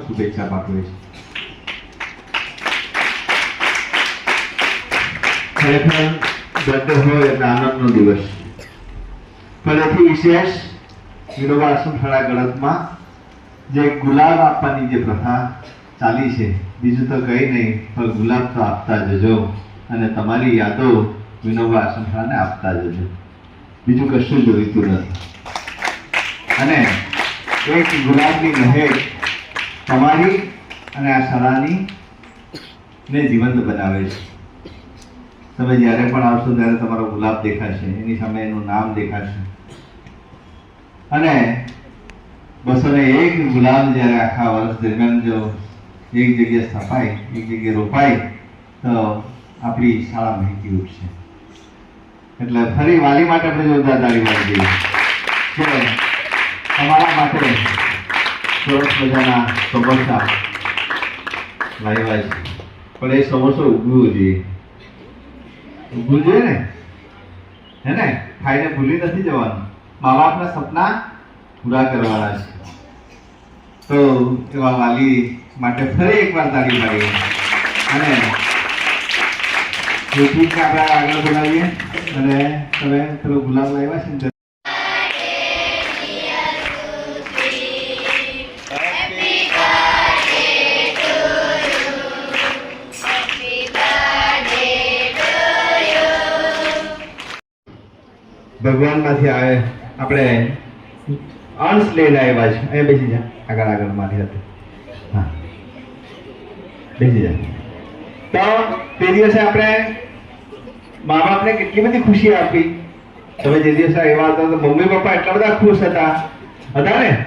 શુભેચ્છા પાઠવે આનંદનો દિવસ. પણ વિશેષ વિનોબા આશ્રમ ગળતમાં જે ગુલાબ આપવાની જે પ્રથા ચાલી છે, બીજું તો કંઈ નહીં, પણ ગુલાબ તો આપતા જજો અને તમારી યાદો વિનોબા શાળાને આપતા જજો. બીજું કશું જોઈતું નથી. અને એક ગુલાબની મહેક તમારી અને આ શાળાની ને જીવંત બનાવે છે. તમે જ્યારે પણ આવશો ત્યારે તમારો ગુલાબ દેખાશે, એની સામે એનું નામ દેખાશે. અને બસો ને એક ગુલાબ જ્યારે આખા વર્ષ દરમિયાન જો એક જગ્યાએ સ્થપાય, એક જગ્યાએ રોપાય, તો આપણી શાળા મહેકી ઉઠશે. એટલે ફરી વાલી માટે આપણે જોરદાર તાળી પાડી દઈએ. કે તમારા માટે સરસ મજાના સમોસા લાવ્યા છે. પણ એ સમોસો ઉગવું જોઈએ. ઉગવું જોઈએ ને? હે ને? ખાઈને ભૂલી નથી જવાનું. મા બાપના સપના પૂરા કરવાના છે. તો એવા વાલી માટે ફરી એકવાર તાળી પાડીએ અને મીઠીને આપણે આગળ બોલાવીએ અને તમે પેલો ગુલાબ લાવ્યા છે ભગવાનમાંથી આવે, આપણે અંશ લઈને આવ્યા છે. અહીંયા બેસી જા. આગળ આગળ, મારી હાથે હા. બેસી જા. તો તે દિવસે આપણે મા બાપને કેટલી બધી ખુશી આપી. તમે જે દિવસે આવ્યા હતા, તો મમ્મી, પપ્પા એટલા બધા ખુશ હતા. હતા ને?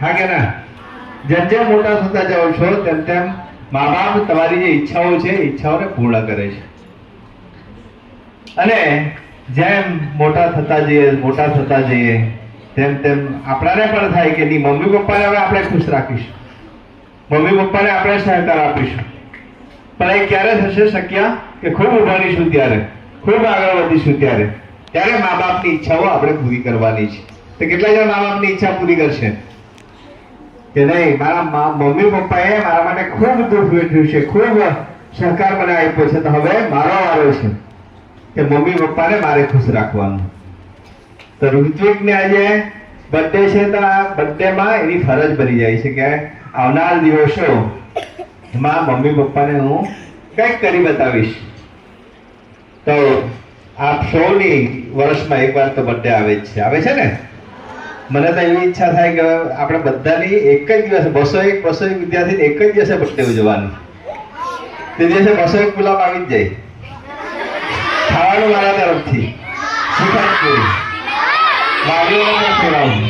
હા કે ના? જેમ જેમ મોટા થતા જાઓ છો, તેમ તેમ મા બાપ તમારી જે ઈચ્છાઓ છે ઈચ્છાઓને પૂર્ણ કરે છે. અને જેમ મોટા થતા જઈએ, મોટા થતા જઈએ, તેમ તેમ આપણાને પણ થાય કે નહીં. મમ્મી પપ્પાને હવે આપણે ખુશ રાખીશું. મમ્મી પપ્પાને આપણે સહકાર આપીશું. પણ એ ક્યારે થશે શક્ય? કે ખૂબ ઉભારીશું ત્યારે. ખૂબ આગળ વધીશું ત્યારે. ત્યારે મા બાપની ઈચ્છાઓ આપણે પૂરી કરવાની છે. તો કેટલા જણા મા બાપની ઈચ્છા પૂરી કરશે? કે નહીં, મારા મમ્મી પપ્પાએ મારા માટે ખૂબ દુઃખ વેઠ્યું છે. ખૂબ સહકાર મને આપ્યો છે. તો હવે મારો વારો છે. કે મમ્મી પપ્પાને મારે ખુશ રાખવાનું. તો ઋત્વિકને આજે બર્થડે છે તો આ બર્થડેમાં એની ફરજ બની જાય છે કે આવનાર દિવસો માં મમ્મી પપ્પાને હું કંઈક કરી બતાવીશ. તો આપ સૌની વર્ષમાં એકવાર તો બર્થડે આવે જ છે. આવે છે ને? મને તો એવી ઈચ્છા થાય કે આપણે બધાની એક જ દિવસે બસો એક બસો એક વિદ્યાર્થી એક જ દિવસે બર્થડે ઉજવવાની. તે દિવસે બસો એક ગુલાબ આવી જ જાય. ખાવાનું મારા તરફથી. શ્રીખંડ પૂરી વાલીઓને ખવડાવું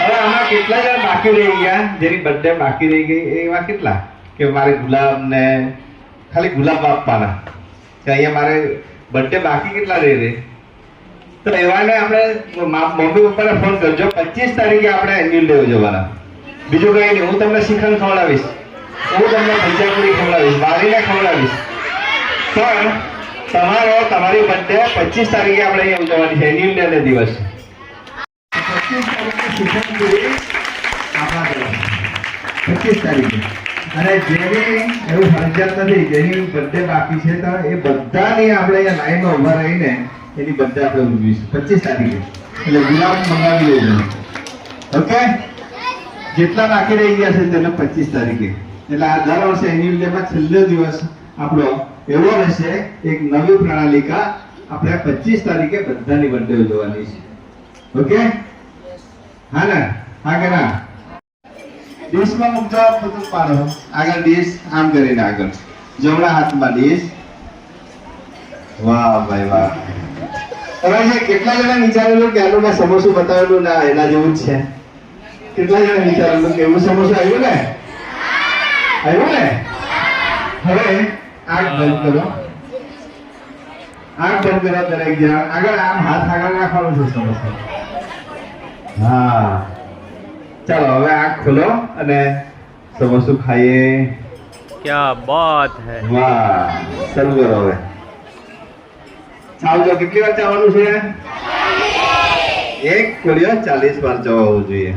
હવે આમાં કેટલા જણ બાકી રહી જેની બર્થડે બાકી રહી ગઈ એવા કેટલા? કે મારે ગુલાબ ને ખાલી ગુલાબ આપવાના. કે અહીંયા મારે બર્થડે બાકી કેટલા રહી રહે તો એવાને આપણે મમ્મી પપ્પાને ફોન કરજો. પચીસ તારીખે આપણે એન્યુઅલ ડે ઉજવવાના. બીજું કંઈ નહીં, હું તમને શ્રીખંડ ખવડાવીશ. હું તમને ભજીયાપુરી ખવડાવીશ વાલીને ખવડાવીશ. પણ તમારો, તમારી બર્થડે પચીસ તારીખે આપણે ઉજવવાની છે. એન્યુઅલ ઇન્ડિયા દિવસ. પચીસ તારીખે. અને જેની એવું ફરજિયાત નથી, જેની બર્થડે બાકી છે, તો એ બધાની આપણે અહીંયા લાઈનમાં ઊભા રહીને એની બર્થડે આપણે ઉજવીશું. પચીસ તારીખે. એટલે ગુલાબ મંગાવી લેજો. ઓકે જેટલા બાકી રહી ગયા છે તેને પચીસ તારીખે. એટલે આ દર વર્ષે એની ઇન્ડિયામાં છેલ્લો દિવસ આપણો એવો રહેશે, એક નવી પ્રણાલિકા આપણે પચીસ તારીખે બધાની બર્થડે ઉજવવાની છે. ઓકે હા ને? હા કે ના? ડીશમાં મૂકજો, બધું પાડો. આગળ ડીશ આમ કરીને આગળ. જમણા હાથમાં ડીશ વાહ ભાઈ, વાહ. તમે કેટલા જણા વિચારેલું કે આનું મેં સમોસું બતાવેલું? ના, એના જેવું છે. કેટલા જણા વિચારેલું કે એવું સમોસું આવ્યું ને? આવ્યું ને? હવે આંખ બંધ કરો. આંખ બંધ કરો દરેક જણા. આગળ આમ હાથ આગળ રાખવાનો છે સમોસા હા. ચાલો હવે આંખ ખોલો અને સમોસું ખાઈએ. क्या बात है वाह ચાલુ કરો હવે. ચાવજો કેટલી વાર ચાવવાનું છે? એક કોળિયો ચાલીસ વાર ચાવવું જોઈએ.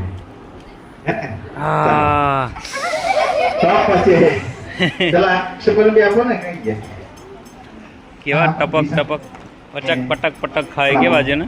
હા? તો પછી. કેવા ટપક ટપક પચક પટક પટક ખાય કેવા છે ને